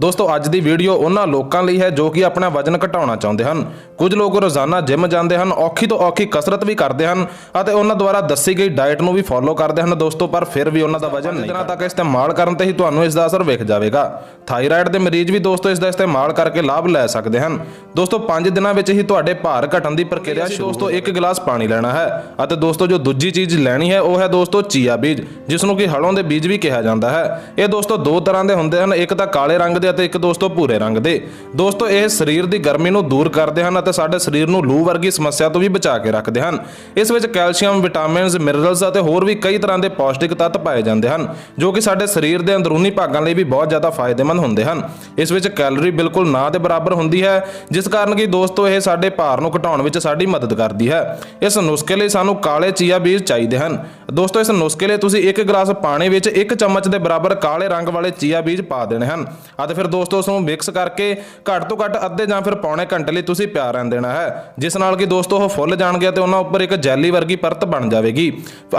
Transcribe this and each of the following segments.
ਦੋਸਤੋ ਅੱਜ ਦੀ ਵੀਡੀਓ ਉਹਨਾਂ ਲੋਕਾਂ ਲਈ ਹੈ ਜੋ ਕਿ ਆਪਣਾ ਵਜ਼ਨ ਘਟਾਉਣਾ ਚਾਹੁੰਦੇ ਹਨ। ਕੁਝ ਲੋਕ ਰੋਜ਼ਾਨਾ ਜਿਮ ਜਾਂਦੇ ਹਨ ਔਖੀ ਤੋਂ ਔਖੀ ਕਸਰਤ ਵੀ ਕਰਦੇ ਹਨ ਅਤੇ ਉਹਨਾਂ ਦੁਆਰਾ ਦੱਸੀ ਗਈ ਡਾਈਟ ਨੂੰ ਵੀ ਫੋਲੋ ਕਰਦੇ ਹਨ ਦੋਸਤੋ ਪਰ ਫਿਰ ਵੀ ਉਹਨਾਂ ਦਾ ਵਜ਼ਨ ਨਹੀਂ ਦਿਨਾਂ ਤੱਕ ਇਸਤੇਮਾਲ ਕਰਨ ਤੇ ਹੀ ਤੁਹਾਨੂੰ ਇਸ ਦਾ ਅਸਰ ਵੇਖ ਜਾਵੇਗਾ। ਥਾਇਰਾਇਡ ਦੇ ਮਰੀਜ਼ ਵੀ ਦੋਸਤੋ ਇਸ ਦਾ ਇਸਤੇਮਾਲ ਕਰਕੇ ਲਾਭ ਲੈ ਸਕਦੇ ਹਨ। ਦੋਸਤੋ 5 ਦਿਨਾਂ ਵਿੱਚ ਹੀ ਤੁਹਾਡੇ ਭਾਰ ਘਟਣ ਦੀ ਪ੍ਰਕਿਰਿਆ ਸ਼ੁਰੂ ਦੋਸਤੋ ਇੱਕ ਗਲਾਸ ਪਾਣੀ ਲੈਣਾ ਹੈ ਅਤੇ ਦੋਸਤੋ ਜੋ ਦੂਜੀ ਚੀਜ਼ ਲੈਣੀ ਹੈ ਉਹ ਹੈ ਦੋਸਤੋ ਚੀਆ ਬੀਜ ਜਿਸ ਨੂੰ ਕਿ ਹਲੋਂ ਦੇ ਬੀਜ ਵੀ ਕਿਹਾ ਜਾਂਦਾ ਹੈ। ਇਹ ਦੋਸਤੋ ਦੋ ਤਰ੍ਹਾਂ ਦੇ ਹੁੰਦੇ ਹਨ ਇੱਕ ਤਾਂ ਕਾਲੇ ਰੰਗ ਦੇ ਅਤੇ ਇੱਕ ਦੋਸਤੋ ਭੂਰੇ ਰੰਗ ਦੇ। ਦੋਸਤੋ ਇਹ ਸਰੀਰ ਦੀ ਗਰਮੀ ਨੂੰ ਦੂਰ ਕਰਦੇ ਹਨ ਅਤੇ ਸਾਡੇ ਸਰੀਰ ਨੂੰ ਲੂ ਵਰਗੀ ਸਮੱਸਿਆ ਤੋਂ ਵੀ ਬਚਾ ਕੇ ਰੱਖਦੇ ਹਨ। ਇਸ ਵਿੱਚ ਕੈਲਸ਼ੀਅਮ, ਵਿਟਾਮਿਨਸ, ਮਿਨਰਲਸ ਅਤੇ ਹੋਰ ਵੀ ਕਈ ਤਰ੍ਹਾਂ ਦੇ ਪੌਸ਼ਟਿਕ ਤੱਤ ਪਾਏ ਜਾਂਦੇ ਹਨ, ਜੋ ਕਿ ਸਾਡੇ ਸਰੀਰ ਦੇ ਅੰਦਰੂਨੀ ਭਾਗਾਂ ਲਈ ਵੀ ਬਹੁਤ ਜ਼ਿਆਦਾ ਫਾਇਦੇਮੰਦ ਹੁੰਦੇ ਹਨ। ਇਸ ਵਿੱਚ ਕੈਲੋਰੀ ਬਿਲਕੁਲ ਨਾ ਦੇ ਬਰਾਬਰ ਹੁੰਦੀ ਹੈ, ਜਿਸ ਕਾਰਨ ਕਿ ਦੋਸਤੋ ਇਹ ਸਾਡੇ ਭਾਰ ਨੂੰ ਘਟਾਉਣ ਵਿੱਚ ਸਾਡੀ ਮਦਦ ਕਰਦੀ ਹੈ। ਇਸ ਨੁਸਖੇ ਲਈ ਸਾਨੂੰ ਕਾਲੇ ਚੀਆ ਬੀਜ ਚਾਹੀਦੇ ਹਨ। ਦੋਸਤੋ, ਇਸ ਨੁਸਖੇ ਲਈ ਤੁਸੀਂ ਇੱਕ ਗਲਾਸ ਪਾਣੀ ਵਿੱਚ ਇੱਕ ਚਮਚ ਦੇ ਬਰਾਬਰ ਕਾਲੇ ਰੰਗ ਵਾਲੇ ਚੀਆ ਬੀਜ ਪਾ ਦੇਣੇ ਹਨ। ਅਤੇ ਫਿਰ ਦੋਸਤੋ ਉਸ ਨੂੰ ਮਿਕਸ ਕਰਕੇ ਘੱਟ ਤੋਂ ਘੱਟ ਅੱਧੇ ਜਾਂ ਫਿਰ ਪੌਣੇ ਘੰਟੇ ਲਈ ਤੁਸੀਂ ਪਿਆ ਰਹਿਣ ਦੇਣਾ ਹੈ। ਜਿਸ ਨਾਲ ਕਿ ਦੋਸਤੋ ਉਹ ਫੁੱਲ ਜਾਣਗੇ ਤੇ ਉਹਨਾਂ ਉੱਪਰ ਇੱਕ ਜੈਲੀ ਵਰਗੀ ਪਰਤ ਬਣ ਜਾਵੇਗੀ।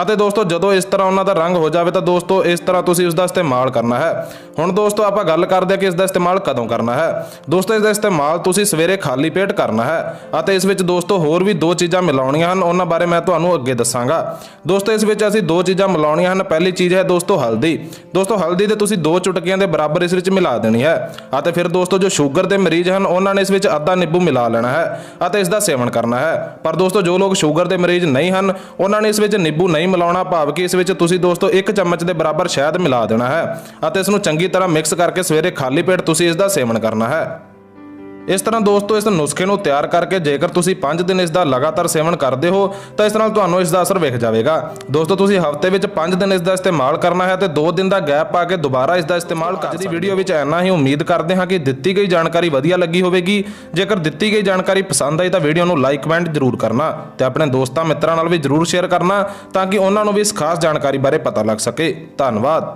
ਅਤੇ ਦੋਸਤੋ ਜਦੋਂ ਇਸ ਤਰ੍ਹਾਂ ਉਹਨਾਂ ਦਾ ਰੰਗ ਹੋ ਜਾਵੇ ਤਾਂ ਦੋਸਤੋ ਇਸ ਤਰ੍ਹਾਂ ਤੁਸੀਂ ਉਸ ਦਾ ਇਸਤੇਮਾਲ ਕਰਨਾ ਹੈ। ਹੁਣ ਦੋਸਤੋ ਆਪਾਂ ਗੱਲ ਕਰਦੇ ਹਾਂ ਕਿ ਇਸ ਦਾ ਇਸਤੇਮਾਲ ਕਦੋਂ ਕਰਨਾ ਹੈ। ਦੋਸਤੋ ਇਸ ਦਾ ਇਸਤੇਮਾਲ ਤੁਸੀਂ ਸਵੇਰੇ ਖਾਲੀ ਪੇਟ ਕਰਨਾ ਹੈ ਅਤੇ ਇਸ ਵਿੱਚ ਦੋਸਤੋ ਹੋਰ ਵੀ ਦੋ ਚੀਜ਼ਾਂ ਮਿਲਾਉਣੀਆਂ ਹਨ, ਉਹਨਾਂ ਬਾਰੇ ਮੈਂ ਤੁਹਾਨੂੰ ਅੱਗੇ ਦੱਸਾਂਗਾ। ਦੋਸਤੋ ਇਸ ਵਿੱਚ ਅਸੀਂ ਦੋ ਚੀਜ਼ਾਂ ਮਿਲਾਉਣੀਆਂ ਹਨ। ਪਹਿਲੀ ਚੀਜ਼ ਹੈ ਦੋਸਤੋ ਹਲਦੀ। ਦੋਸਤੋ ਹਲਦੀ ਦੇ ਤੁਸੀਂ ਦੋ ਚੁਟਕੀਆਂ ਦੇ ਬਰਾਬਰ ਇਸ ਵਿੱਚ ਮਿਲਾ ਦੇਣੀ ਹੈ ਅਤੇ ਫਿਰ ਦੋਸਤੋ ਜੋ ਸ਼ੂਗਰ ਦੇ ਮਰੀਜ਼ ਹਨ, ਉਹਨਾਂ ਨੇ ਇਸ ਵਿੱਚ ਅੱਧਾ ਨਿੰਬੂ ਮਿਲਾ ਲੈਣਾ ਹੈ ਅਤੇ ਇਸ ਦਾ ਸੇਵਨ ਕਰਨਾ ਹੈ। ਪਰ ਦੋਸਤੋ ਜੋ ਲੋਕ ਸ਼ੂਗਰ ਦੇ ਮਰੀਜ਼ ਨਹੀਂ ਹਨ, ਉਹਨਾਂ ਨੇ ਇਸ ਵਿੱਚ ਨਿੰਬੂ ਨਹੀਂ ਮਿਲਾਉਣਾ, ਭਾਵ ਕਿ ਇਸ ਵਿੱਚ ਤੁਸੀਂ ਦੋਸਤੋ ਇੱਕ ਚਮਚ ਦੇ ਬਰਾਬਰ ਸ਼ਹਿਦ ਮਿਲਾ ਦੇਣਾ ਹੈ ਅਤੇ ਇਸ ਨੂੰ ਚੰਗੀ ਤਰ੍ਹਾਂ ਮਿਕਸ ਕਰਕੇ ਸਵੇਰੇ ਖਾਲੀ ਪੇਟ ਤੁਸੀਂ ਇਸ ਦਾ ਸੇਵਨ ਕਰਨਾ ਹੈ। ਇਸ ਤਰ੍ਹਾਂ ਦੋਸਤੋ, ਇਸ ਨੁਸਖੇ ਨੂੰ ਤਿਆਰ ਕਰਕੇ ਜੇਕਰ ਤੁਸੀਂ 5 ਦਿਨ ਇਸ ਦਾ ਲਗਾਤਾਰ ਸੇਵਨ ਕਰਦੇ ਹੋ, ਤਾਂ ਇਸ ਨਾਲ ਤੁਹਾਨੂੰ ਇਸ ਦਾ ਅਸਰ ਵੇਖ ਜਾਵੇਗਾ। ਦੋਸਤੋ, ਤੁਸੀਂ ਹਫ਼ਤੇ ਵਿੱਚ 5 ਦਿਨ ਇਸ ਦਾ ਇਸਤੇਮਾਲ ਕਰਨਾ ਹੈ ਤੇ 2 ਦਿਨ ਦਾ ਗੈਪ ਪਾ ਕੇ ਦੁਬਾਰਾ ਇਸ ਦਾ ਇਸਤੇਮਾਲ ਕਰ ਦੀ ਵੀਡੀਓ ਵਿੱਚ ਇੰਨਾ ਹੀ ਉਮੀਦ ਕਰਦੇ ਹਾਂ ਕਿ ਦਿੱਤੀ ਗਈ ਜਾਣਕਾਰੀ ਵਧੀਆ ਲੱਗੀ ਹੋਵੇਗੀ। ਜੇਕਰ ਦਿੱਤੀ ਗਈ ਜਾਣਕਾਰੀ ਪਸੰਦ ਆਈ ਤਾਂ ਵੀਡੀਓ ਨੂੰ ਲਾਈਕ, ਕਮੈਂਟ ਜ਼ਰੂਰ ਕਰਨਾ ਤੇ ਆਪਣੇ ਦੋਸਤਾਂ, ਮਿੱਤਰਾਂ ਨਾਲ ਵੀ ਜ਼ਰੂਰ ਸ਼ੇਅਰ ਕਰਨਾ ਤਾਂ ਕਿ ਉਹਨਾਂ ਨੂੰ ਵੀ ਇਸ ਖਾਸ ਜਾਣਕਾਰੀ ਬਾਰੇ ਪਤਾ ਲੱਗ ਸਕੇ। ਧੰਨਵਾਦ।